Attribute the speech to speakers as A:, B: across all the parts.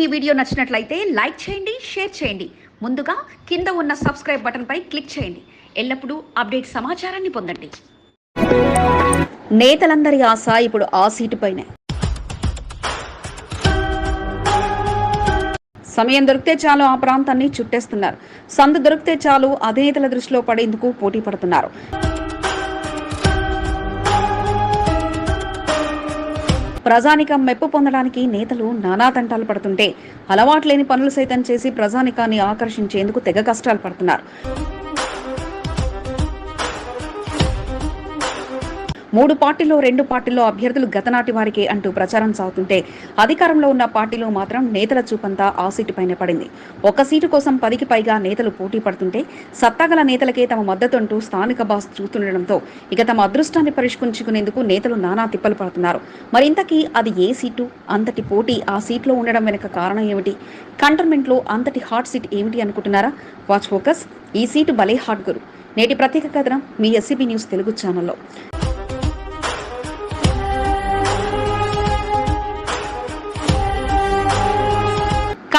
A: ఈ వీడియో నచ్చినట్లయితే లైక్ చేయండి షేర్ చేయండి. ముందుగా కింద ఉన్న సబ్స్క్రైబ్ బటన్పై క్లిక్ చేయండి. ఎల్లప్పుడూ అప్డేట్ సమాచారాన్ని పొందండి. నేతలందరి ఆశ ఇప్పుడు ఆ సీటుపైనే సమయం దొరికితే చాలు ఆ ప్రాంతాన్ని చుట్టేస్తున్నారు. సందు దొరికితే చాలు అధినేతల దృష్టిలో పడేందుకు పోటీ పడుతున్నారు. ప్రజానికం మెప్పు పొందడానికి నేతలు నానా తంటాలు పడుతుంటే అలవాట్లేని పనులు సైతం చేసి ప్రజానికాన్ని ఆకర్షించేందుకు తెగ కష్టాలు పడుతున్నారు. మూడు పార్టీలో రెండు పార్టీల్లో అభ్యర్థులు గతనాటి వారికే అంటూ ప్రచారం సాగుతుంటే అధికారంలో ఉన్న పార్టీలో మాత్రం నేతల చూపంతా ఆ సీటుపైనే పడింది. ఒక సీటు కోసం పదికి పైగా నేతలు పోటీ పడుతుంటే సత్తాగల నేతలకే తమ మద్దతు అంటూ స్థానిక బాస్ చూస్తుండటంతో ఇక తమ అదృష్టాన్ని పరిష్కరించుకునేందుకు నేతలు నానా తిప్పలు పడుతున్నారు. మరి ఇంతకీ అది ఏ సీటు? అంతటి పోటీ ఆ సీట్లో ఉండడం వెనుక కారణం ఏమిటి? కంటోన్మెంట్లో అంతటి హాట్ సీట్ ఏమిటి అనుకుంటున్నారా? వాచ్ ఫోకస్ ఈ సీటు భలే హాట్ గురు. నేటి ప్రత్యేక కథనం మీ ఎస్సీబీ న్యూస్ తెలుగు ఛానల్లో.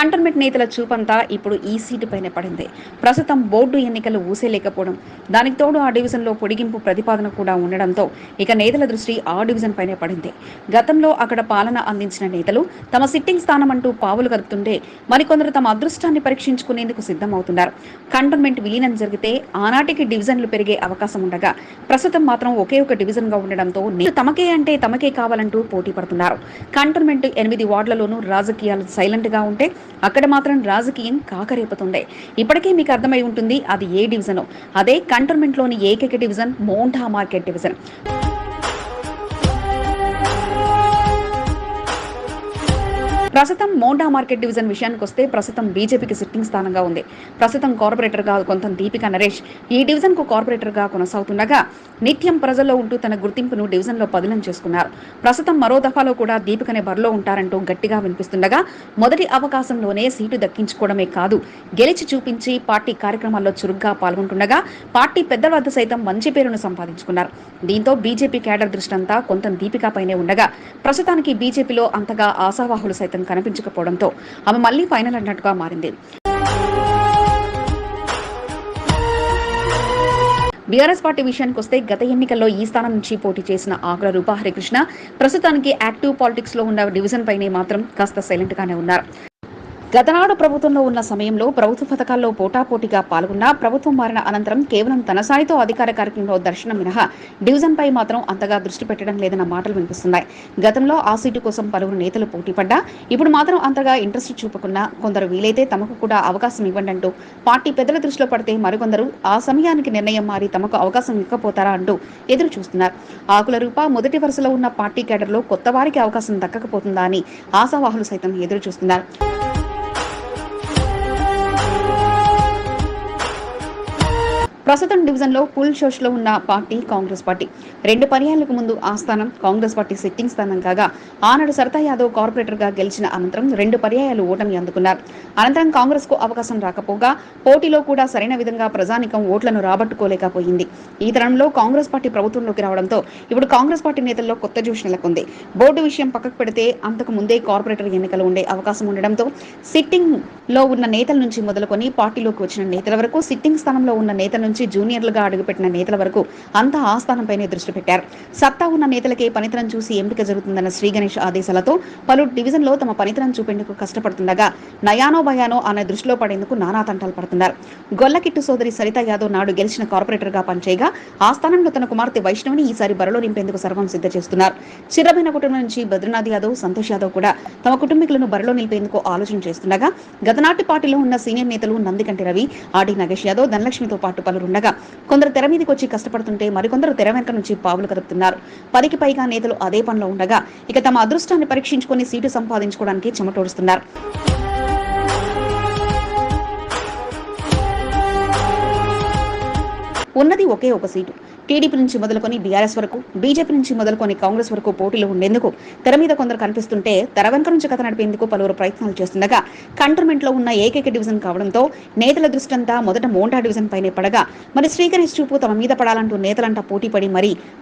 A: కంటోన్మెంట్ నేతల చూపంతా ఇప్పుడు ఈ సీటు పైన పడింది. ప్రస్తుతం బోర్డు ఎన్నికలు ఊసేలేకపోవడం దానికి తోడు ఆ డివిజన్లో పొడిగింపు ప్రతిపాదన కూడా ఉండడంతో ఇక నేతల దృష్టి ఆ డివిజన్ పైనే పడింది. గతంలో అక్కడ పాలన అందించిన నేతలు తమ సిట్టింగ్ స్థానం అంటూ పావులు కదుపుతుంటే మరికొందరు తమ అదృష్టాన్ని పరీక్షించుకునేందుకు సిద్ధమవుతున్నారు. కంటోన్మెంట్ విలీనం జరిగితే ఆనాటికి డివిజన్లు పెరిగే అవకాశం ఉండగా ప్రస్తుతం మాత్రం ఒకే ఒక డివిజన్గా ఉండడంతో తమకే అంటే తమకే కావాలంటూ పోటీ పడుతున్నారు. కంటోన్మెంట్ ఎనిమిది వార్డులలోనూ రాజకీయాలు సైలెంట్గా ఉంటే అక్కడ మాత్రం రాజకీయం కాకరేపుతుంది ఇప్పటికే మీకు అర్థమై ఉంటుంది అది ఏ డివిజనో. అదే కంటోన్మెంట్లోని ఏకైక డివిజన్ మోంఠా మార్కెట్ డివిజన్. ప్రస్తుతం మోండా మార్కెట్ డివిజన్ విషయానికి వస్తే ప్రస్తుతం బీజేపీకి సిట్టింగ్ స్థానంగా ఉంది. ప్రస్తుతం కార్పొరేటర్గా కొంత దీపిక నరేష్. ఈ డివిజన్కు కార్పొరేటర్గా కొనసాగుతుండగా నిత్యం ప్రజల్లో ఉంటూ తన గుర్తింపును డివిజన్లో పదిలం చేసుకున్నారు. ప్రస్తుతం మరో దఫాలో కూడా దీపికనే బరిలో ఉంటారంటూ గట్టిగా వినిపిస్తుండగా మొదటి అవకాశంలోనే సీటు దక్కించుకోవడమే కాదు గెలిచి చూపించి పార్టీ కార్యక్రమాల్లో చురుగ్గా పాల్గొంటుండగా పార్టీ పెద్దల వద్ద సైతం మంచి పేరును సంపాదించుకున్నారు. దీంతో బీజేపీ కేడర్ దృష్టంతా కొంత దీపికపైనే ఉండగా ప్రస్తుతానికి బీజేపీలో అంతగా ఆశావాహులు సైతం కనిపించకపోవడంతో ఆమె మళ్ళీ ఫైనల్ అన్నట్టుగా మారింది. బీఆర్ఎస్ పార్టీ విషయానికి వస్తే గత ఎన్నికల్లో ఈ స్థానం నుంచి పోటీ చేసిన ఆకుల రూపా హరికృష్ణ ప్రస్తుతానికి యాక్టివ్ పాలిటిక్స్లో ఉన్న డివిజన్ పైనే మాత్రం కాస్త సైలెంట్ గానే ఉన్నారు. గతనాడు ప్రభుత్వంలో ఉన్న సమయంలో ప్రభుత్వ పథకాల్లో పోటాపోటీగా పాల్గొన్న ప్రభుత్వం మారిన అనంతరం కేవలం తనసాయితో అధికార కార్యక్రమంలో దర్శనం మినహా డివిజన్పై మాత్రం అంతగా దృష్టి పెట్టడం లేదన్న మాటలు వినిపిస్తున్నాయి. గతంలో ఆ సీటు కోసం పలువురు నేతలు పోటీ పడ్డా ఇప్పుడు మాత్రం అంతగా ఇంట్రెస్ట్ చూపకుండా కొందరు వీలైతే తమకు కూడా అవకాశం ఇవ్వండి అంటూ పార్టీ పెద్దల దృష్టిలో పడితే మరికొందరు ఆ సమయానికి నిర్ణయం మారి తమకు అవకాశం ఇవ్వకపోతారా అంటూ ఎదురు చూస్తున్నారు ఆకుల రూప మొదటి వరుసలో ఉన్న పార్టీ కేడర్లో కొత్త వారికి అవకాశం దక్కకపోతుందా అని ఆశావాహులు సైతం ఎదురు చూస్తున్నారు ప్రస్తుతం డివిజన్లో ఫుల్ షోష్లో ఉన్న పార్టీ కాంగ్రెస్ పార్టీ. రెండు పర్యాలకు ముందు ఆ స్థానం కాంగ్రెస్ పార్టీ సిట్టింగ్ స్థానం కాగా ఆనాడు సరతా యాదవ్ కార్పొరేటర్గా గెలిచిన అనంతరం రెండు పర్యాయాలు ఓటమి అందుకున్నారు. అనంతరం కాంగ్రెస్కు అవకాశం రాకపోగా పోటీలో కూడా సరైన విధంగా ప్రజానికం ఓట్లను రాబట్టుకోలేకపోయింది. ఈ తరంలో కాంగ్రెస్ పార్టీ ప్రభుత్వంలోకి రావడంతో ఇప్పుడు కాంగ్రెస్ పార్టీ నేతల్లో కొత్త జోష్ నెలకొంది. బోర్డు విషయం పక్కకు పెడితే అంతకు ముందే కార్పొరేటర్ ఎన్నికలు ఉండే అవకాశం ఉండడంతో సిట్టింగ్లో ఉన్న నేతల నుంచి మొదలుకొని పార్టీలోకి వచ్చిన నేతల వరకు సిట్టింగ్ స్థానంలో ఉన్న నేతల నుంచి జూనియర్లుగా అడుగుపెట్టిన నేతల వరకు అంతా ఆ స్థానంపైనే దృష్టి పెట్టారు. సత్తా ఉన్న నేతలకే పనితనం చూసి ఎంపిక జరుగుతుందన్న శ్రీ గణేష్ ఆదేశాలతో పలు డివిజన్లో తమ పనితనం చూపేందుకు కష్టపడుతుండగా నయానో భయానో అనే దృష్టిలో పడేందుకు నానా తంటాలు పడుతున్నారు. గొల్లకిట్టు సోదరి సరిత యాదవ్ నాడు గెలిచిన కార్పొరేటర్గా పనిచేయగా ఆ స్థానంలో తన కుమార్తె వైష్ణవిని ఈసారి బరిలో నింపేందుకు సర్వం సిద్ధ చేస్తున్నారు చిరభిన కుటుంబం నుంచి బద్రీనాథ్ యాదవ్ సంతోష్ యాదవ్ కూడా తమ కుటుంబీకులను బరిలో నిలిపేందుకు ఆలోచన చేస్తుండగా గతనాటి పార్టీలో ఉన్న సీనియర్ నేతలు నందికంటి రవి ఆడి నగేష్ యాదవ్ ధనలక్ష్మితో పాటు ఉండగా కొందరు తెర మీదకి వచ్చి కష్టపడుతుంటే మరికొందరు తెర వెనక నుంచి పావులు కదుపుతున్నారు. పదికి పైగా నేతలు అదే పనిలో ఉండగా ఇక తమ అదృష్టాన్ని పరీక్షించుకొని సీటు సంపాదించుకోవడానికి చెమటోడుస్తున్నారు. ఉన్నది ఒకే ఒక సీటు. టీడీపీ నుంచి మొదలుకొని బీఆర్ఎస్ వరకు బీజేపీ నుంచి మొదలుకొని కాంగ్రెస్ వరకు పోటీలో ఉండేందుకు తెర మీద కొందరు కనిపిస్తుంటే తెర వెనుక నుంచి కథ నడిపేందుకు పలువురు ప్రయత్నాలు చేస్తుండగా కంటర్మెంట్లో ఉన్న ఏకైక డివిజన్ కావడంతో నేతల దృష్టంతా మొదట మోంటా డివిజన్ పైనే పడగా మరి శ్రీగణేష్ చూపు తమ మీద పడాలంటూ నేతలంతా పోటీ పడి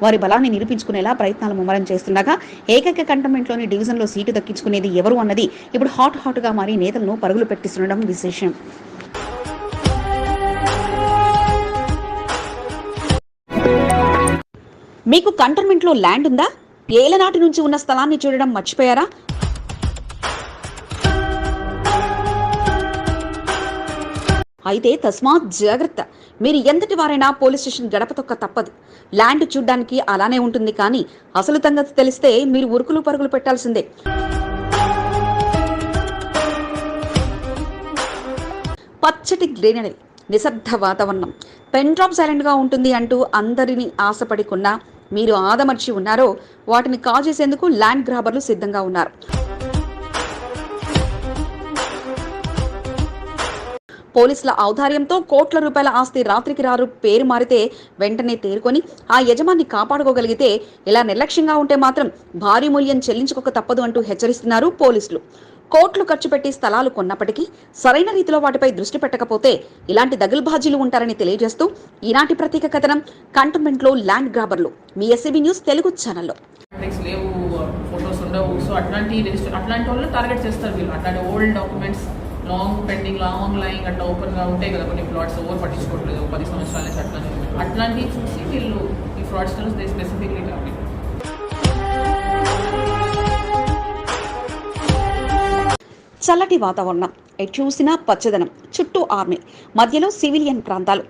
A: వారి బలాన్ని నిరూపించుకునేలా ప్రయత్నాలు ముమ్మరం చేస్తుండగా ఏకైక కంటర్మెంట్లోని లోని డివిజన్లో సీటు దక్కించుకునేది ఎవరు అన్నది ఇప్పుడు హాట్ హాట్గా మారి నేతలను పరుగులు పెట్టిస్తుండడం విశేషం. మీకు కంటర్మెంట్లో ల్యాండ్ ఉందా? ఏలనాటి నుంచి ఉన్న స్థలాన్ని చూడడం మర్చిపోయారా? అయితే తస్మాత్ జాగ్రత్త. మీరు ఎంతటి వారైనా పోలీస్ స్టేషన్ గడప తొక్క తప్పదు. ల్యాండ్ చూడ్డానికి అలానే ఉంటుంది కానీ అసలు సంగతి తెలిస్తే మీరు ఉరుకులు పరుగులు పెట్టాల్సిందే. పచ్చటి గ్రీనరీ నిశ్శబ్ద వాతావరణం. పెన్ డ్రాప్ సైలెంట్గా ఉంటుంది అంటూ అందరినీ ఆశపడి కొన్నా మీరు ఆదమర్చి ఉన్నారో వాటిని కాజేసేందుకు ల్యాండ్ గ్రాబర్లు సిద్ధంగా ఉన్నారు. పోలీసుల ఔదార్యంతో కోట్ల రూపాయల ఆస్తి రాత్రికి రారు పేరు మారితే వెంటనే తేరుకొని ఆ యజమాన్ని కాపాడుకోగలిగితే ఇలా నిర్లక్ష్యంగా ఉంటే మాత్రం భారీ మూల్యం చెల్లించుకోక తప్పదు అంటూ హెచ్చరిస్తున్నారు పోలీసులు. కోట్లు ఖర్చు పెట్టి స్థలాలు కొన్నప్పటికీ సరైన రీతిలో వాటిపై దృష్టి పెట్టకపోతే ఇలాంటి దగులుబాజీలు ఉంటారని తెలియజేస్తూ ఈనాటి ప్రత్యేక కథనం కంటోన్మెంట్లో ల్యాండ్ గ్రాబర్లు. మీ ఎస్సీబీ న్యూస్ తెలుగు ఛానల్లో.
B: లేవు ఫొటోస్ ఉండవు. సో అట్లాంటి అట్లాంటి వాళ్ళు టార్గెట్ చేస్తారు వీళ్ళు. అట్లాంటి old documents long pending long line అట్లా ఓపెన్గా ఉంటాయి కదా కొన్ని ప్లాట్స్ ఓవర్ పట్టించుకోవట్లేదు. పది సంవత్సరాల నుంచి అట్లా అట్లాంటివి చూసి వీళ్ళు ఈ ఫ్రాడ్స్టర్స్ దే స్పెసిఫిక్లీ టార్గెట్
A: చల్లటి వాతావరణం ఎటు చూసినా పచ్చదనం చుట్టూ ఆర్మీ మధ్యలో సివిలియన్ ప్రాంతాలు.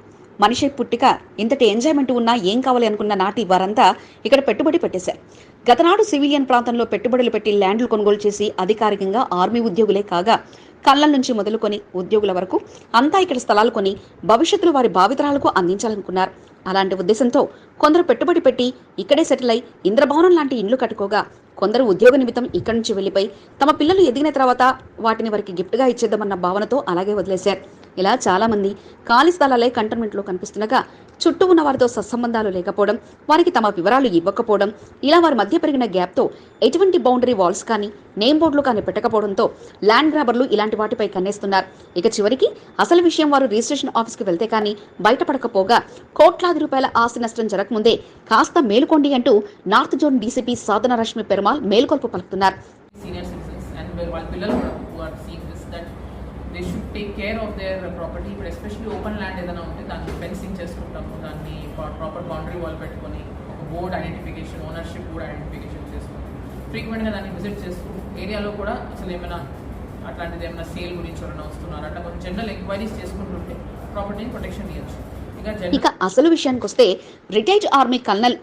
A: మనిషి పుట్టిక ఇంతటి ఎంజాయ్మెంట్ ఉన్నా ఏం కావాలి అనుకున్న నాటి వారంతా ఇక్కడ పెట్టుబడి పెట్టేశారు. గతనాడు సివిలియన్ ప్రాంతంలో పెట్టుబడులు పెట్టి ల్యాండ్లు కొనుగోలు చేసి అధికారికంగా ఆర్మీ ఉద్యోగులే కాగా కళ్ళ నుంచి మొదలుకొని ఉద్యోగుల వరకు అంతా ఇక్కడ స్థలాలు కొని భవిష్యత్తులో వారి భావితరాలకు అందించాలనుకున్నారు. అలాంటి ఉద్దేశంతో కొందరు పెట్టుబడి పెట్టి ఇక్కడే సెటిల్ అయి ఇంద్రభవనం లాంటి ఇండ్లు కట్టుకోగా కొందరు ఉద్యోగ నిమిత్తం ఇక్కడి నుంచి వెళ్ళిపోయి తమ పిల్లలు ఎదిగిన తర్వాత వాటిని వారికి గిఫ్ట్గా ఇచ్చేద్దామన్న భావనతో అలాగే వదిలేశారు. ఇలా చాలా మంది ఖాళీ స్థలాలే కంటోన్మెంట్లో కనిపిస్తుండగా చుట్టూ ఉన్న వారితో సత్సంబంధాలు లేకపోవడం వారికి తమ వివరాలు ఇవ్వకపోవడం ఇలా వారి మధ్య పెరిగిన గ్యాప్తో ఎటువంటి బౌండరీ వాల్స్ కానీ నేమ్ బోర్డులు కానీ పెట్టకపోవడంతో ల్యాండ్ గ్రాబర్లు ఇలాంటి వాటిపై కన్నేస్తున్నారు. ఇక చివరికి అసలు విషయం వారు రిజిస్ట్రేషన్ ఆఫీస్కి వెళ్తే కానీ బయటపడకపోగా కోట్లాది రూపాయల ఆస్తి నష్టం జరగకముందే కాస్త మేలుకోండి అంటూ north zone DCP Sadhana Rashmi Perumal మేల్కొల్పు పలుకుతున్నారు.
B: Take care of there property ఇప్పుడు ఎస్పెషల్లీ ఓపెన్ ల్యాండ్ ఏదైనా ఉంటే దాన్ని ఫెన్సింగ్ చేసుకుంటాము దాన్ని ప్రాపర్ బౌండరీ వాల్ పెట్టుకొని ఒక board identification ownership board identification చేసుకుంటాం ఫ్రీక్వెంట్గా దాన్ని విజిట్ చేస్తూ ఏరియాలో కూడా అసలు ఏమైనా అట్లాంటిది ఏమైనా సేల్ గురించి ఎవరైనా వస్తున్నారు? అట్లా కొంచెం జనరల్ ఎంక్వైరీస్ చేసుకుంటుంటే ప్రాపర్టీని ప్రొటెక్షన్ ఇవ్వచ్చు ఇక
A: అసలు విషయానికి వస్తే retired army colonel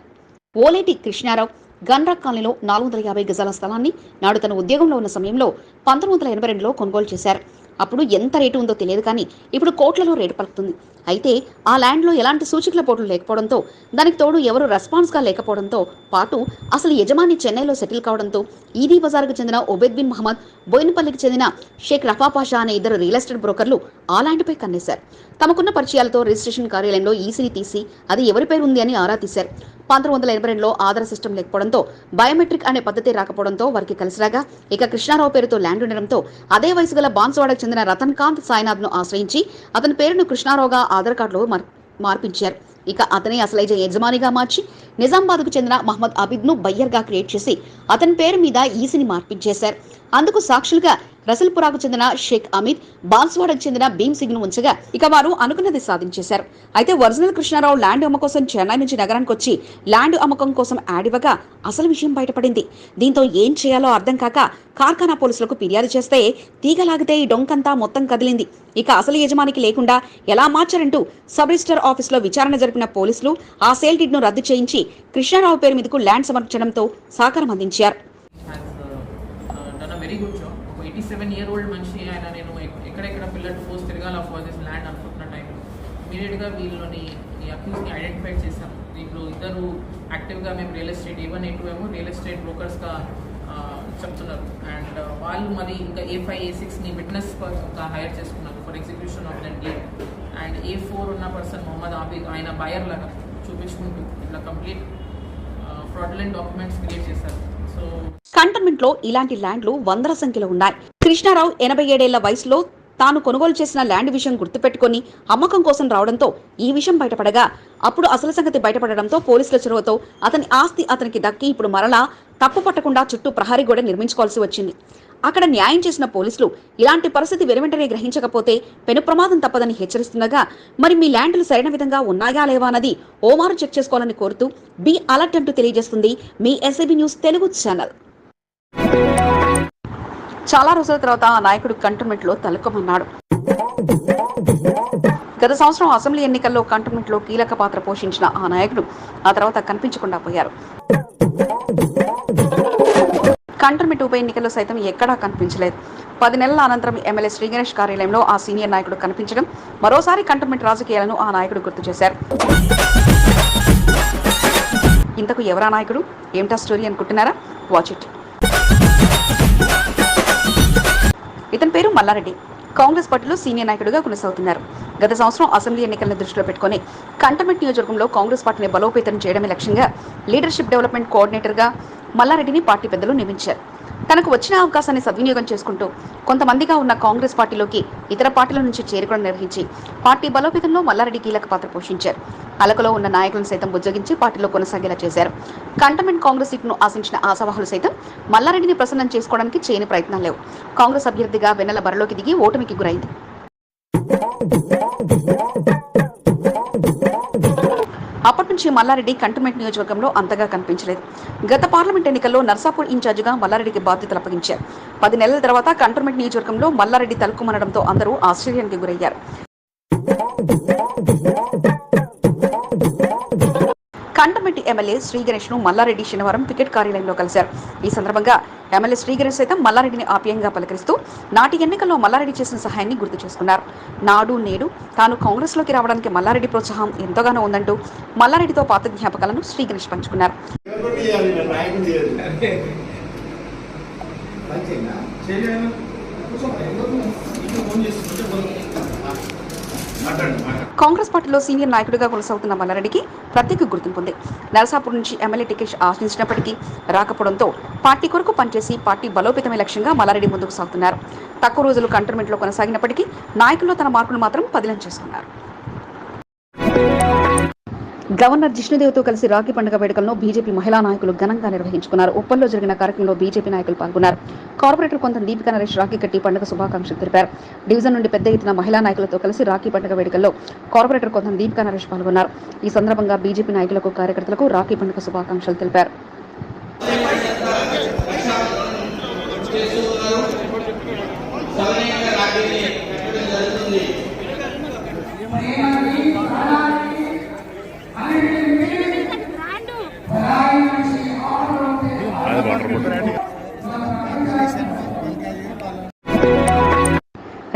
A: Oleti Krishna Rao గన్రా కాలనీలో నాలుగు వందల యాభై గజాల స్థలాన్ని నాడు తన ఉద్యోగంలో ఉన్న సమయంలో పంతొమ్మిది వందల ఎనభై రెండులో కొనుగోలు చేశారు. అప్పుడు ఎంత రేటు ఉందో తెలియదు కానీ ఇప్పుడు కోట్లలో రేటు పలుకుతుంది. అయితే ఆ ల్యాండ్లో ఎలాంటి సూచికల పోట్లు లేకపోవడంతో దానికి తోడు ఎవరు రెస్పాన్స్గా లేకపోవడంతో పాటు అసలు యజమాని చెన్నైలో సెటిల్ కావడంతో ఈదీ బజార్కు చెందిన ఒబెద్ బిన్ మహమ్మద్ బోయినపల్లికి చెందిన షేక్ రఫా పాషా అనే ఇద్దరు రియల్ ఎస్టేట్ బ్రోకర్లు ఆ ల్యాండ్పై కన్నేశారు. తమకున్న పరిచయాలతో రిజిస్ట్రేషన్ కార్యాలయంలో ఈసీని తీసి అది ఎవరి పేరు ఉంది అని ఆరా తీశారు. పంతొమ్మిది వందల ఎనభై రెండులో ఆధార్ సిస్టమ్ లేకపోవడంతో బయోమెట్రిక్ అనే పద్ధతి రాకపోవడంతో వారికి కలిసిరాగా. ఇక కృష్ణారావు పేరుతో ల్యాండ్ ఉండడంతో అదే వయసు గల బాన్సువాడకు చెందిన రతన్ కాంత్ సాయినాథ్ను ఆశ్రయించి అతని పేరును కృష్ణారావుగా ఆధార్ కార్డులో మార్- మార్పించారు. ఇక అతనే అసలైజ యజమానిగా మార్చి నిజామాబాద్కు చెందిన మహమ్మద్ అబిద్ను బయ్యర్గా క్రియేట్ చేసి అతని పేరు మీద ఈసీని మార్పించేశారు. అందుకు సాక్షులుగా రసల్పురాకు చెందిన షేక్ అమిత్ బాన్స్వాడకు చెందిన భీమ్ సింగ్ను ఉంచగా ఇక వారు అనుకున్నది సాధించేశారు. అయితే ఒరిజినల్ కృష్ణారావు ల్యాండ్ అమ్మ కోసం చెన్నై నుంచి నగరానికి వచ్చి ల్యాండ్ అమ్మకం కోసం యాడ్ ఇవ్వగా అసలు విషయం బయటపడింది. దీంతో ఏం చేయాలో అర్థం కాక కార్ఖానా పోలీసులకు ఫిర్యాదు చేస్తే తీగలాగితే ఈ డొంకంతా మొత్తం కదిలింది. ఇక అసలు యజమానికి లేకుండా ఎలా మార్చారంటూ సబ్ రిజిస్టర్ ఆఫీసులో విచారణ జరిపిన పోలీసులు ఆ సేల్ డిడ్ను రద్దు చేయించి కృష్ణారావు పేరు మీదకు ల్యాండ్ సమర్పించడంతో సహకారం అందించారు.
B: సెవెన్ ఇయర్ ఓల్డ్ మనిషి ఆయన నేను ఎక్కడెక్కడ పిల్లలు ఫోర్స్ తిరగాల ఫర్ దిస్ ల్యాండ్ అనుకుంటున్న టైంలో ఇమీడియట్గా వీళ్ళని ఈ అక్యూస్ని ఐడెంటిఫై చేశాం. దీంట్లో ఇద్దరు యాక్టివ్గా మేము రియల్ ఎస్టేట్ ఈవెన్ ఎటు ఏమో రియల్ ఎస్టేట్ బ్రోకర్స్గా చెప్తున్నారు. అండ్ వాళ్ళు మరి ఇంకా ఏ ఫైవ్ ఏ సిక్స్ని విట్నెస్ హైర్ చేసుకున్నారు for execution of that deal and A four ఉన్న పర్సన్ మొహమ్మద్ ఆబీద్ ఆయన బయర్ లాగా చూపించుకుంటూ ఇట్లా కంప్లీట్ ఫ్రాడ్లెంట్ డాక్యుమెంట్స్ క్రియేట్ చేశారు.
A: కంటోన్మెంట్లో ఇలాంటి ల్యాండ్లు వందల సంఖ్యలో ఉన్నాయి. కృష్ణారావు ఎనభై ఏడేళ్ళ వయసులో తాను కొనుగోలు చేసిన ల్యాండ్ విషయం గుర్తుపెట్టుకుని అమ్మకం కోసం రావడంతో ఈ విషయం బయటపడగా అప్పుడు అసలు సంగతి బయటపడడంతో పోలీసుల చొరవతో అతని ఆస్తి అతనికి దక్కి ఇప్పుడు మరలా తప్పు పట్టకుండా చుట్టూ ప్రహరీ గోడ నిర్మించుకోవాల్సి వచ్చింది. అక్కడ న్యాయం చేసిన పోలీసులు ఇలాంటి పరిస్థితి వెనువెంటనే గ్రహించకపోతే పెను ప్రమాదం తప్పదని హెచ్చరిస్తుండగా మరి మీ ల్యాండ్లు సరైన విధంగా ఉన్నాయా లేవా అన్నది ఓమారు చెక్ చేసుకోవాలని కోరుతూ బి అలర్ట్ అంటూ తెలియజేస్తుంది మీ ఎస్ఐబి న్యూస్ తెలుగు ఛానల్. చాలా రోజుల తర్వాత ఆ నాయకుడు కంటోన్మెంట్లో గత సంవత్సరం అసెంబ్లీ ఎన్నికల్లో కంటోన్మెంట్లో కీలక పాత్ర పోషించిన ఆ నాయకుడు ఆ తర్వాత కనిపించకుండా పోయారు. కంటర్మిట్ ఉప ఎన్నికల్లో సైతం ఎక్కడా కనిపించలేదు. పది నెలల అనంతరం ఎమ్మెల్యే శ్రీ గణేష్ కార్యాలయంలో ఆ సీనియర్ నాయకుడు కనిపించడం మరోసారి కంటర్మిట్ రాజకీయాలను ఆ నాయకుడు గుర్తు చేశారు. ఇంతకు ఎవరా నాయకుడు? ఏమిటా స్టోరీ అనుకుంటున్నారా? వాచ్ ఇట్ ఇతని పేరు మల్లారెడ్డి. కాంగ్రెస్ పార్టీలో సీనియర్ నాయకుడిగా కొనసాగుతున్నారు. గత సంవత్సరం అసెంబ్లీ ఎన్నికలను దృష్టిలో పెట్టుకుని కంటమెంట్ నియోజకవర్గంలో కాంగ్రెస్ పార్టీని బలోపేతం చేయడమే లక్ష్యంగా లీడర్షిప్ డెవలప్మెంట్ కోఆర్డినేటర్గా మల్లారెడ్డిని పార్టీ పెద్దలు నియమించారు. తనకు వచ్చిన అవకాశాన్ని సద్వినియోగం చేసుకుంటూ కొంతమందిగా ఉన్న కాంగ్రెస్ పార్టీలోకి ఇతర పార్టీల నుంచి చేరుకోవడం నిర్వహించి పార్టీ బలోపేతంలో మల్లారెడ్డి కీలక పాత్ర పోషించారు. అలకలో ఉన్న నాయకులను సైతం బుజ్జగించి పార్టీలో కొనసాగేలా చేశారు. కంటమెంట్ కాంగ్రెస్ సీట్ను ఆశించిన ఆశావాహులు సైతం మల్లారెడ్డిని ప్రసన్నం చేసుకోవడానికి చేయని ప్రయత్నాలు లేవు. కాంగ్రెస్ అభ్యర్థిగా వెన్నెల బరిలోకి దిగి ఓటమికి గురైంది. నుంచి మల్లారెడ్డి కంటోన్మెంట్ నియోజకవర్గంలో అంతగా కనిపించలేదు. గత పార్లమెంట్ ఎన్నికల్లో నర్సాపూర్ ఇన్ఛార్జిగా మల్లారెడ్డికి బాధ్యతలు అప్పగించారు. పది నెలల తర్వాత కంటోన్మెంట్ నియోజకవర్గంలో మల్లారెడ్డి తలుక్కుమనడంతో అందరూ ఆశ్చర్యానికి గురయ్యారు. కంటమెంటి ఎమ్మెల్యే శ్రీ గణేష్ను మల్లారెడ్డి శనివారం టికెట్ కార్యాలయంలో కలిశారు. ఈ సందర్భంగా ఎమ్మెల్యే శ్రీ గణేష్ సైతం మల్లారెడ్డిని ఆప్యాయంగా పలకరిస్తూ నాటి ఎన్నికల్లో మల్లారెడ్డి చేసిన సహాయాన్ని గుర్తు చేసుకున్నారు. నాడు నేడు తాను కాంగ్రెస్లోకి రావడానికి మల్లారెడ్డి ప్రోత్సాహం ఎంతగానో ఉందంటూ మల్లారెడ్డితో పాత జ్ఞాపకాలను శ్రీ గణేష్ పంచుకున్నారు.
C: మాట్లాడండి మాట్లాడండి.
A: కాంగ్రెస్ పార్టీలో సీనియర్ నాయకుడిగా కొనసాగుతున్న మల్లారెడ్డికి ప్రత్యేక గుర్తింపు ఉంది నరసాపూర్ నుంచి ఎమ్మెల్యే టికెట్ ఆశించినప్పటికీ రాకపోవడంతో పార్టీ కొరకు పనిచేసి పార్టీ బలోపేతమే లక్ష్యంగా మల్లారెడ్డి ముందుకు సాగుతున్నారు. తక్కువ రోజులు కంటోన్మెంట్లో కొనసాగినప్పటికీ నాయకుల్లో తన మార్పును మాత్రం పదిలం చేసుకున్నారు. గవర్నర్ జిష్ణుదేవ్తో కలిసి రాఖీ పండుగ వేడుకలను బీజేపీ మహిళా నాయకులు ఘనంగా నిర్వహించుకున్నారు. ఉప్పల్లో జరిగిన కార్యక్రమంలో బీజేపీ నాయకులు పాల్గొన్నారు. కార్పొరేటర్ కొంత దీపిక నరేష్ రాఖీ కట్టి పండుగ శుభాకాంక్షలు తెలిపారు. డివిజన్ నుండి పెద్ద ఎత్తున మహిళా నాయకులతో కలిసి రాఖీ పండుగ వేడుకల్లో కార్పొరేటర్ కొంత దీపిక నరేష్ పాల్గొన్నారు. ఈ సందర్భంగా బీజేపీ నాయకులకు కార్యకర్తలకు రాఖీ పండుగ శుభాకాంక్షలు తెలిపారు.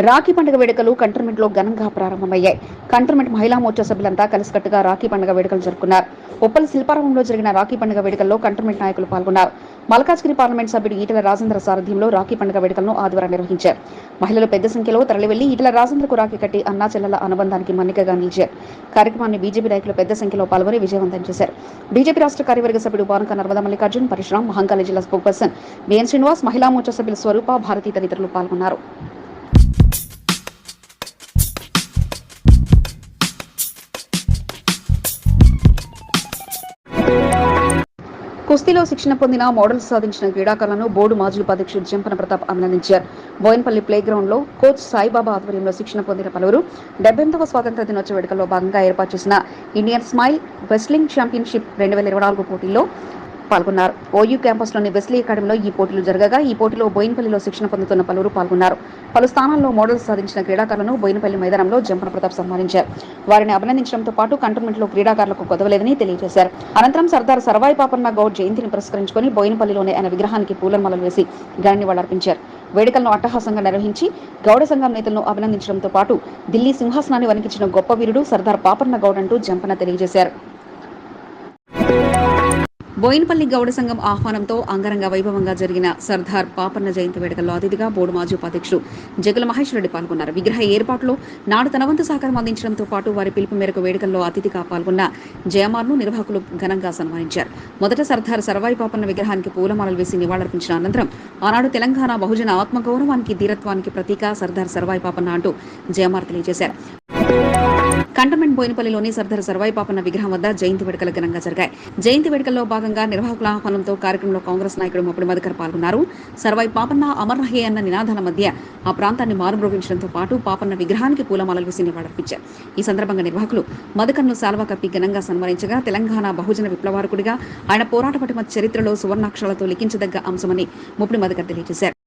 A: రాఖీ పండుగ వేడుకలు కంటోన్మెంట్లో ఘనంగా ప్రారంభమయ్యాయి. కంటర్మెంట్ మహిళా మోర్చా సభ్యులంతా కలిసికట్టుగా రాఖీ పండుగ వేడుకలు జరుపుకున్నారు. ఉప్పల్ శిల్పారామంలో జరిగిన రాఖీ పండుగ వేడుకల్లో కంటర్మెంట్ నాయకులు పాల్గొన్నారు. మల్కాజ్గిరి పార్లమెంట్ సభ్యుడు ఈటల రాజేంద్ర సారథ్యంలో రాఖీ పండుగ వేడుకలను ఆదివారం నిర్వహించారు. మహిళలు పెద్ద సంఖ్యలో తరలివెళ్ళి ఈటల రాజేంద్రకు రాఖీ కట్టి అన్నా చెల్లెల అనుబంధానికి మన్నికగా నిలిచారు. కార్యక్రమాన్ని బీజేపీ నాయకులు పెద్ద సంఖ్యలో పాల్గొని విజయవంతం చేశారు. బీజేపీ రాష్ట్ర కార్యవర్గ సభ్యుడు బానక నర్మదా మల్లికార్జున్ పరశురాం మహంకాళి జిల్లా స్పోక్ పర్సన్ బిఎన్ శ్రీనివాస్ మహిళా మోర్చా సభ్యులు స్వరూప భారతి తదితరులు పాల్గొన్నారు. కుస్తీలో శిక్షణ పొందిన మోడల్స్ సాధించిన క్రీడాకారులను బోర్డు మాజీ ఉపాధ్యక్షుడు జంపన ప్రతాప్ అభినందించారు. బోయన్పల్లి ప్లే గ్రౌండ్లో కోచ్ సాయిబాబా ఆధ్వర్యంలో శిక్షణ పొందిన పలువురు డెబ్బెనిమిదవ స్వాతంత్ర దినోత్సవ వేడుకల్లో భాగంగా ఏర్పాటు చేసిన ఇండియన్ స్మైల్ వెస్లింగ్ ఛాంపియన్షిప్ రెండు వేల ఇరవై నాలుగు పోటీల్లో పాల్గొన్నారు. ఓయూ క్యాంపస్లోని వెస్లీ అకాడమీలో ఈ పోటీలు జరగగా ఈ పోటీలో బోయినపల్లిలో శిక్షణ పొందుతున్న పలువురు పాల్గొన్నారు. పలు స్థానాల్లో మోడల్స్ సాధించిన క్రీడాకారులను బోయినపల్లి మైదానంలో జంపన ప్రతాప్ సన్మానించారు. వారిని అభినందించడంతో పాటు కంటోన్మెంట్లో క్రీడాకారులకు కొదవలేదని తెలియజేశారు. అనంతరం సర్దార్ సర్వాయి పాపన్న గౌడ్ జయంతిని పురస్కరించుకొని బోయినపల్లిలోని ఆయన విగ్రహానికి పూలమాలలు వేసి ఘన నివాళులర్పించారు వేడుకలను అట్టహాసంగా నిర్వహించి గౌడ సంఘం నేతలను అభినందించడంతో పాటు ఢిల్లీ సింహాసనాన్ని వణికించిన గొప్ప వీరుడు సర్దార్ పాపన్న గౌడ్ అంటూ జంపన తెలియజేశారు. బోయినపల్లి గౌడ సంఘం ఆహ్వానంతో అంగరంగ వైభవంగా జరిగిన సర్దార్ పాపన్న జయంతి వేడుకల్లో అతిథిగా బోర్డు మాజీ ఉపాధ్యక్షుడు జగల మహేష్ రెడ్డి పాల్గొన్నారు. విగ్రహ ఏర్పాటులో నాడు తన వంతు సహకారం అందించడంతో పాటు వారి పిలుపు మేరకు వేడుకల్లో అతిథిగా పాల్గొన్న జయమార్ను నిర్వాహకులు ఘనంగా సన్మానించారు. మొదట సర్దార్ సర్వాయి పాపన్న విగ్రహానికి పూలమాలలు వేసి నివాళులర్పించిన అనంతరం ఆనాడు తెలంగాణ బహుజన ఆత్మగౌరవానికి ధీరత్వానికి ప్రతీక సర్దార్ సర్వాయి పాపన్న అంటూ జయమార్ తెలియజేశారు. కంటమెంట్ బోయినపల్లిలోని సర్దార్ సర్వాయిపాపన్న విగ్రహం వద్ద జయంతి వేడుకలు ఘనంగా జరిగాయి. జయంతి వేడుకల్లో భాగంగా నిర్వాహకుల ఆహ్వానంతో కార్యక్రమంలో కాంగ్రెస్ నాయకుడు ముప్పటి మధుకర్ పాల్గొన్నారు. సర్వాయి పాపన్న అమర్రహే అన్న నినాదాల మధ్య ఆ ప్రాంతాన్ని మారుమ్రోగించడంతో పాటు పాపన్న విగ్రహానికి పూలమాలలు వేసి నివాళులర్పించారు ఈ సందర్భంగా నిర్వాహకులు మధుకర్ను సాల్వా కప్పి ఘనంగా సన్మానించగా తెలంగాణ బహుజన విప్లవారకుడిగా ఆయన పోరాట పటిమ చరిత్రలో సువర్ణాక్షరాలతో లిఖించదగ్గ అంశమని ముప్పటి మధుకర్ తెలియజేశారు.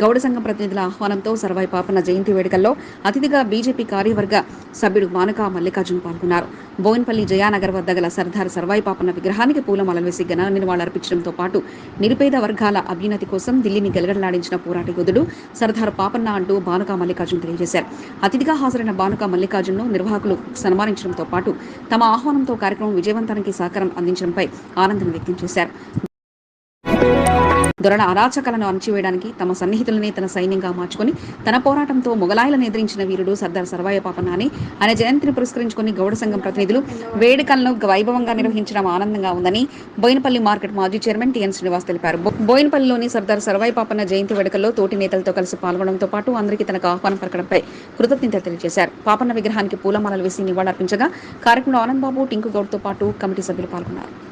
A: గౌడ సంఘం ప్రతినిధుల ఆహ్వానంతో సర్వాయి పాపన్న జయంతి వేడుకల్లో అతిథిగా బీజేపీ కార్యవర్గ సభ్యుడు మానక మల్లికార్జున్ పాల్గొన్నారు. బోయిన్పల్లి జయానగర్ వద్ద గల సర్దార్ సర్వాయి పాపన్న విగ్రహానికి పూలమాలలు వేసి ఘన నివాళులర్పించడంతో పాటు నిరుపేద వర్గాల అభ్యున్నతి కోసం ఢిల్లీని గెలగడలాడించిన పోరాట యోధుడు సర్దార్ పాపన్న అంటూ బానుక మల్లికార్జున్ తెలియజేశారు. అతిథిగా హాజరైన బానుక మల్లికార్జున్ను నిర్వాహకులు సన్మానించడంతో పాటు తమ ఆహ్వానంతో కార్యక్రమం విజయవంతానికి సహకారం అందించడంపై ఆనందం వ్యక్తం చేశారు. దొరల అరాచకలను అణచివేయడానికి తమ సన్నిహితులనే తన సైన్యంగా మార్చుకుని తన పోరాటంతో మొఘలాయలను ఎదిరించిన వీరుడు సర్దార్ సర్వాయ పాపనాని అని ఆయన జయంతిని పురస్కరించుకుని గౌడ సంఘం ప్రతినిధులు వేడుకలను వైభవంగా నిర్వహించడం ఆనందంగా ఉందని బోయినపల్లి మార్కెట్ మాజీ చైర్మన్ టిఎన్ శ్రీనివాస్ తెలిపారు. బో- బోయినపల్లిలోని సర్దార్ సర్వాయి పాపన్న జయంతి వేడుకల్లో తోటి నేతలతో కలిసి పాల్గొనడంతో పాటు అందరికీ తనకు ఆహ్వానం పలకడంపై కృతజ్ఞత తెలియజేశారు. పాపన్న విగ్రహానికి పూలమాలలు వేసి నివాళులర్పించగా కార్యక్రమంలో ఆనంద్ బాబు టింకు గౌడ్తో పాటు కమిటీ సభ్యులు పాల్గొన్నారు.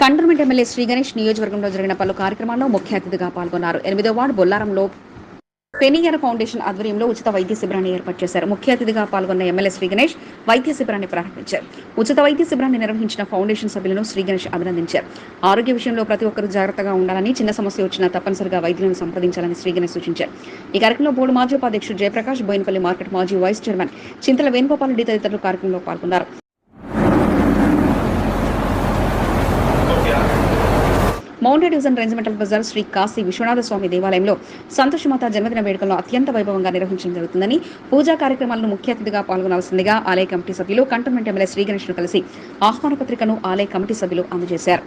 A: కంటోన్మెంట్ ఎమ్మెల్యే శ్రీ గణేష్ నియోజకవర్గంలో జరిగిన పలు కార్యక్రమాల్లో ముఖ్య అతిథిగా పాల్గొన్నారు. ఎనిమిదో వార్డు బొల్లారంలో పెనియర్ ఫౌండేషన్ ఆధ్వర్యంలో ఉచిత వైద్య శిబిరాన్ని ఏర్పాటు చేశారు. ముఖ్య అతిథిగా పాల్గొన్న ఎమ్మెల్యే శ్రీ గణేష్ వైద్య శిబిరాన్ని ప్రారంభించారు. ఉచిత వైద్య శిబిరాన్ని నిర్వహించిన ఫౌండేషన్ సభ్యులను శ్రీ గణేష్ అభినందించారు. ఆరోగ్య విషయంలో ప్రతి ఒక్కరూ జాగ్రత్తగా ఉండాలని చిన్న సమస్య వచ్చినా తప్పనిసరిగా వైద్యులను సంప్రదించాలని శ్రీ గణేష్ సూచించారు. ఈ కార్యక్రమంలో బోర్డు మాజీ ఉపాధ్యక్షుడు జయప్రకాష్ బోయినపల్లి మార్కెట్ మాజీ వైస్ చైర్మన్ చింతల వేణుగోపాల్ రెడ్డి తదితరులు కార్యక్రమంలో పాల్గొన్నారు. Mount division regimental Bazar Shri Kashi Vishwanatha Swamy దేవాలయంలో సంతోషమాత జన్మదిన వేడుకలను అత్యంత వైభవంగా నిర్వహించడం జరుగుతుందని పూజా కార్యక్రమాలను ముఖ్య అతిథిగా పాల్గొనాల్సిందిగా ఆలయ కమిటీ సభ్యులు కంటోన్మెంట్ ఎమ్మెల్యే శ్రీగణేష్ను కలిసి ఆహ్వాన పత్రికను ఆలయ కమిటీ సభ్యులు అందజేశారు.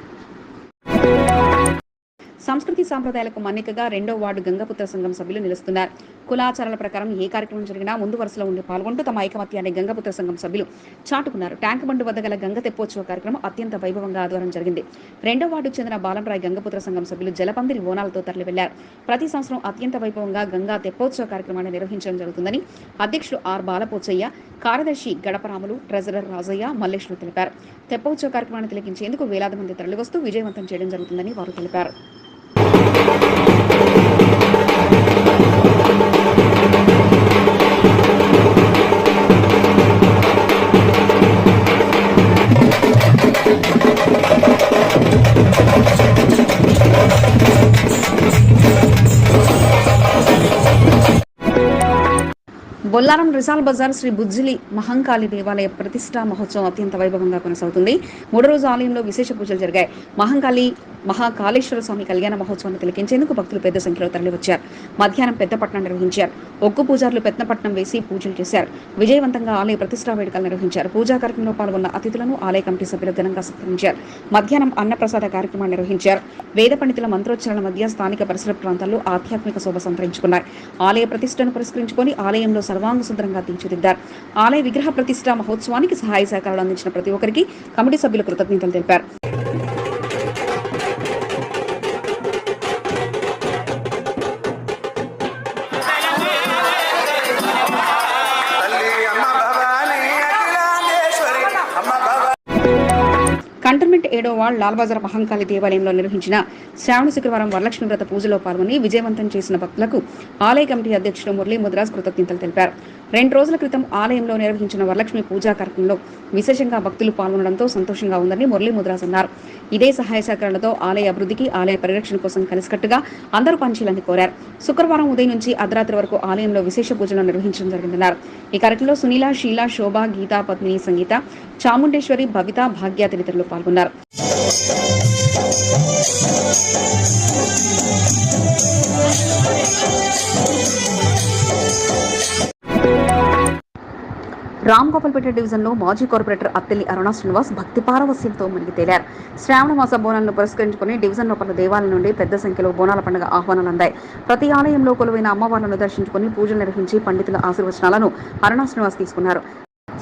A: సంస్కృతి సాంప్రదాయాలకు మన్నికగా రెండో వార్డు గంగపుత్ర సంఘం సభ్యులు నిలుస్తున్నారు. కులాచారాల ప్రకారం ఏ కార్యక్రమం జరిగినా ముందు వరుసలో ఉండి పాల్గొంటూ తమ ఐకమత్యాన్ని గంగపుత్ర సంఘం సభ్యులు చాటుకున్నారు. ట్యాంక్ బండు వద్ద గల గంగ తెప్పోత్సవ కార్యక్రమం అత్యంత వైభవంగా ఆధ్వర్యం జరిగింది. రెండో వార్డుకు చెందిన బాలంరాయ్ గంగపుత్ర సంఘం సభ్యులు జలపందిరి ఓనాలతో తరలి వెళ్ళారు ప్రతి సంవత్సరం అత్యంత వైభవంగా గంగా తెప్పోత్సవ కార్యక్రమాన్ని నిర్వహించడం జరుగుతుందని అధ్యక్షుడు ఆర్ బాలపోచయ్య కార్యదర్శి గడపరాములు ట్రెజరర్ రాజయ్య మల్లేశ్వరు తెలిపారు. తెప్పోత్సవ కార్యక్రమాన్ని తిలకించేందుకు వేలాది మంది తరలివస్తూ విజయవంతం చేయడం జరుగుతుందని వారు తెలిపారు. బొల్లారం రిసాల్ బజార్ శ్రీ బుజ్జిలి మహంకాళి దేవాలయ ప్రతిష్టా మహోత్సవం అత్యంత వైభవంగా కొనసాగుతుంది. మూడో రోజు ఆలయంలో విశేష పూజలు జరిగాయి. మహంకాళి మహాకాళేశ్వర స్వామి కళ్యాణ మహోత్సవాన్ని తిలకించేందుకు భక్తులు పెద్ద సంఖ్యలో తరలివచ్చారు. మధ్యాహ్నం పెద్దపట్నం నిర్వహించారు. ఒగ్గు పూజారులు పెద్దపట్నం వేసి పూజలు చేశారు. విజయవంతంగా ఆలయ ప్రతిష్టా వేడుకలు నిర్వహించారు. పూజా కార్యక్రమంలో పాల్గొన్న అతిథులను ఆలయ కమిటీ సభ్యులు ఘనంగా సత్కరించారు. మధ్యాహ్నం అన్నప్రసాద కార్యక్రమాన్ని నిర్వహించారు. వేద పండితుల మంత్రోచ్చరణ మధ్య స్థానిక పరిసర ప్రాంతాల్లో ఆధ్యాత్మిక శోభ సంతరించుకున్నాయి. ఆలయ ప్రతిష్టను పురస్కరించుకొని ఆలయంలో సర్వాంగ సుందరంగా తీర్చిదిద్దారు. ఆలయ విగ్రహ ప్రతిష్ఠా మహోత్సవానికి సహాయ సహకారాలు అందించిన ప్రతి ఒక్కరికి కమిటీ సభ్యులు కృతజ్ఞతలు తెలిపారు. ఏడో వార్డ్ లాల్ బజార్ మహంకాళి దేవాలయంలో నిర్వహించిన శ్రావణ శుక్రవారం వరలక్ష్మి వ్రత పూజలో పాల్గొని విజయవంతం చేసిన భక్తులకు ఆలయ కమిటీ అధ్యక్షుడు మురళీ ముద్రాజ్ కృతజ్ఞతలు తెలిపారు. రెండు రోజుల క్రితం ఆలయంలో నిర్వహించిన వరలక్ష్మి పూజా కార్యక్రమంలో విశేషంగా భక్తులు పాల్గొనడంతో సంతోషంగా ఉందని మురళీ ముద్రాజ్ అన్నారు. ఇదే సహాయ సహకారాలతో ఆలయ అభివృద్ధికి ఆలయ పరిరక్షణ కోసం కలిసికట్టుగా అందరూ పనిచేయాలని కోరారు. శుక్రవారం ఉదయం నుంచి అర్ధరాత్రి వరకు ఆలయంలో విశేష పూజలు నిర్వహించడం జరిగిందన్నారు. ఈ కార్యక్రమంలో సునీల షీలా శోభ గీత పద్మిని సంగీత చాముండేశ్వరి భవిత భాగ్య తదితరులు పాల్గొన్నారు. రామ్ గోపాల్పేట డివిజన్లో మాజీ కార్పొరేటర్ అత్తెల్లి అరుణ శ్రీనివాస్ భక్తి పారవస్యంతో మునిగి తేలారు. శ్రావణ మాస బోనాలను పురస్కరించుకుని డివిజన్లో పలు దేవాలయం నుండి పెద్ద సంఖ్యలో బోనాల పండుగ ఆహ్వానాలు అందాయి. ప్రతి ఆలయంలో కొలువైన అమ్మవార్లను దర్శించుకుని పూజలు నిర్వహించి పండితుల ఆశీర్వచనాలను అరుణ శ్రీనివాస్ తీసుకున్నారు.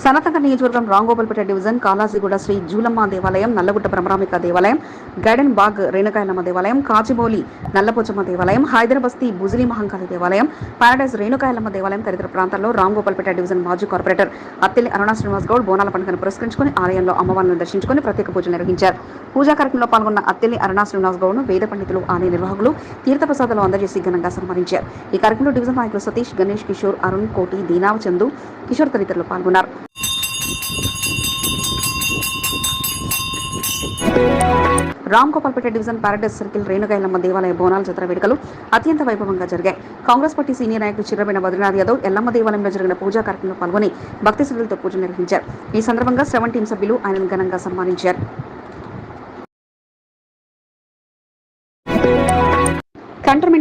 A: సనతంగ నియోజకవర్గం రాంగోపాల్పేట డివిజన్ కాలాజిగూడ శ్రీ జూలమ్మ దేవాలయం నల్లగుట్ట భ్రమరామిక దేవాలయం గైడెన్ బాగ్ రేణుకాయలమ్మ దేవాలయం కాచిబౌలి నల్లపోచమ్మ దేవాలయం హైదరాబస్తీ బుజిలి మహంకాళి దేవాలయం పారడైజ్ రేణుకాయలమ్మ దేవాలయం తదితర ప్రాంతాల్లో రాంగోపాల్పేట డివిజన్ మాజీ కార్పొరేటర్ అత్తిలి అరుణ శ్రీనివాస్ గౌడ్ బోనాల పండుగను పురస్కరించుకుని ఆలయంలో అమ్మవారిని దర్శించుకుని ప్రత్యేక పూజలు నిర్వహించారు. పూజా కార్యక్రమంలో పాల్గొన్న అత్తిలి అరుణ శ్రీనివాస్ గౌడ్ను వేద పండితులు ఆలయ నిర్వాహకులు తీర్థప్రసాదాలు అందజేసి ఘనంగా సన్మానించారు. ఈ కార్యక్రమంలో డివిజన్ నాయకులు సతీష్ గణేష్ కిషోర్ అరుణ్ కోటి దీనావ్ చందు కిషోర్ తదితరులు పాల్గొన్నారు. Ram Gopalpet division paradise circle Renukayellamma దేవాలయ బోనాల జాతర వేడుకలు అత్యంత వైభవంగా జరిగాయి. కాంగ్రెస్ పార్టీ సీనియర్ నాయకులు చిర్రబైన బద్రీనాథ్ యాదవ్ ఎల్లమ్మ దేవాలయంలో జరిగిన పూజా కార్యక్రమంలో పాల్గొని భక్తి శ్రద్ధలతో పూజ నిర్వహించారు. ఈ సందర్భంగా సెవెన్ టీం సభ్యులు ఆయనను ఘనంగా సన్మానించారు.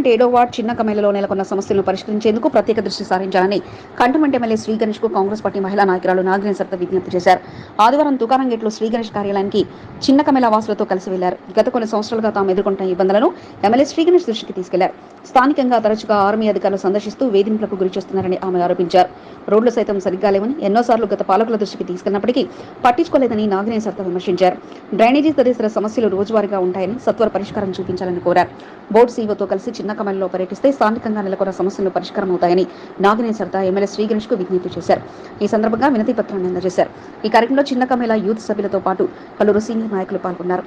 A: కంటోన్మెంట్ ఏడో వార్డ్ చిన్న కమేలలో నెలకొన్న సమస్యలను పరిష్కరించేందుకు ప్రత్యేక దృష్టి సారించాలని కంటోన్మెంట్ ఎమ్మెల్యే శ్రీ గణేష్కు కాంగ్రెస్ పార్టీ మహిళా నాయకురాలు నాగిని సర్త విజ్ఞప్తి చేశారు. ఆదివారం తుకారం గేట్లో శ్రీ గణేష్ కార్యాలయానికి చిన్న కమేల వాసులతో కలిసి వెళ్ళారు. గత కొన్ని సంవత్సరాలుగా తాము ఎదుర్కొంటున్న ఇబ్బందులను ఎమ్మెల్యే శ్రీ గణేష్ దృష్టికి తీసుకెళ్ళారు. స్థానికంగా తరచుగా ఆర్మీ అధికారులు సందర్శిస్తూ వేధింపులకు గురి చేస్తున్నారని ఆమె ఆరోపించారు. రోడ్లు సైతం సరిగ్గా లేవని ఎన్నోసార్లు గత పాలకుల దృష్టికి తీసుకెళ్ళినప్పటికీ పట్టించుకోలేదని నాగిని సర్త విమర్శించారు. డ్రైనేజీ తదితర సమస్యలు రోజువారీగా ఉంటాయని సత్వర పరిష్కారం చూపించాలని కోరారు. బోర్డు సీఈఓతో కలిసి చిన్న కమల్లో పర్యటిస్తే స్థానికంగా నెలకొన్న సమస్యలు పరిష్కారం అవుతాయని నాగిని సరిత ఎమ్మెల్యే శ్రీ గణేష్కు విజ్ఞప్తి చేశారు. ఈ సందర్భంగా వినతి పత్రాన్ని అందజేశారు. ఈ కార్యక్రమంలో చిన్నకమేలా యూత్ సభ్యులతో పాటు పలువురు సీనియర్ నాయకులు పాల్గొన్నారు.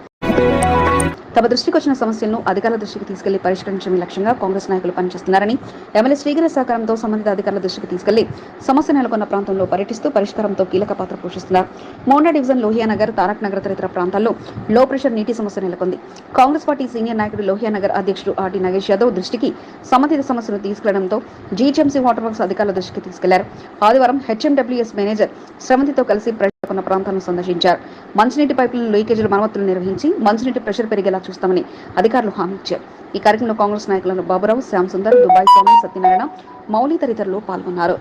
A: తమ దృష్టికి వచ్చిన సమస్యలను అధికారుల దృష్టికి తీసుకెళ్ళి పరిష్కరించడమే లక్ష్యంగా కాంగ్రెస్ నాయకులు పనిచేస్తున్నారని ఎమ్మెల్యే శ్రీగణ సహకారంతో సంబంధిత అధికారుల దృష్టికి తీసుకెళ్ళి సమస్య నెలకొన్న ప్రాంతంలో పర్యటిస్తూ పరిష్కారంతో కీలక పాత్ర పోషిస్తున్నారు. మోండా డివిజన్ లోహియానగర్ తారక్ నగర్ తదితర ప్రాంతాల్లో లో ప్రెషర్ నీటి సమస్య నెలకొంది. కాంగ్రెస్ పార్టీ సీనియర్ నాయకుడు లోహియానగర్ అధ్యక్షుడు ఆర్టీ నగేష్ యాదవ్ దృష్టికి సంబంధిత సమస్యను తీసుకెళ్ళడంతో జీహెచ్ఎంసీ వాటర్ వర్క్స్ అధికారుల దృష్టికి తీసుకెళ్ళారు. ఆదివారం హెచ్ఎండబ్ల్యూఎస్ మేనేజర్ శ్రవంతితో కలిసి ఉన్న ప్రాంతాలను సందర్శించారు. మంచినీటి పైపులను లీకేజీల మరమ్మతులు నిర్వహించి మంచినీటి ప్రెషర్ పెరిగేలా చూస్తామని అధికారులు హామీ ఇచ్చారు. ఈ కార్యక్రమంలో కాంగ్రెస్ నాయకులను బాబురావు శ్యామ్ సుందర్ దుబాయ్ స్వామి సత్యనారాయణ మౌలి తదితరులు పాల్గొన్నారు.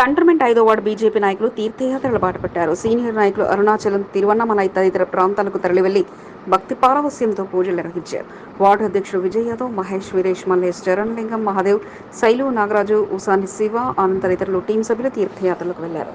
A: కంటర్మెంట్ ఐదో వార్డు బీజేపీ నాయకులు తీర్థయాత్రలు బాటపట్టారు సీనియర్ నాయకులు అరుణాచలం తిరువన్నమలై తదితర ప్రాంతాలకు తరలివెళ్ళి భక్తి పారవస్యంతో పూజలు నిర్వహించారు. వార్డు అధ్యక్షుడు విజయ్ యాదవ్ మహేష్ వీరేష్ మల్లేష్ చరణలింగం మహాదేవ్ శైలు నాగరాజు ఉసాని శివ ఆనంద్ తదితరులు టీం సభ్యులు తీర్థయాత్రలకు వెళ్ళారు.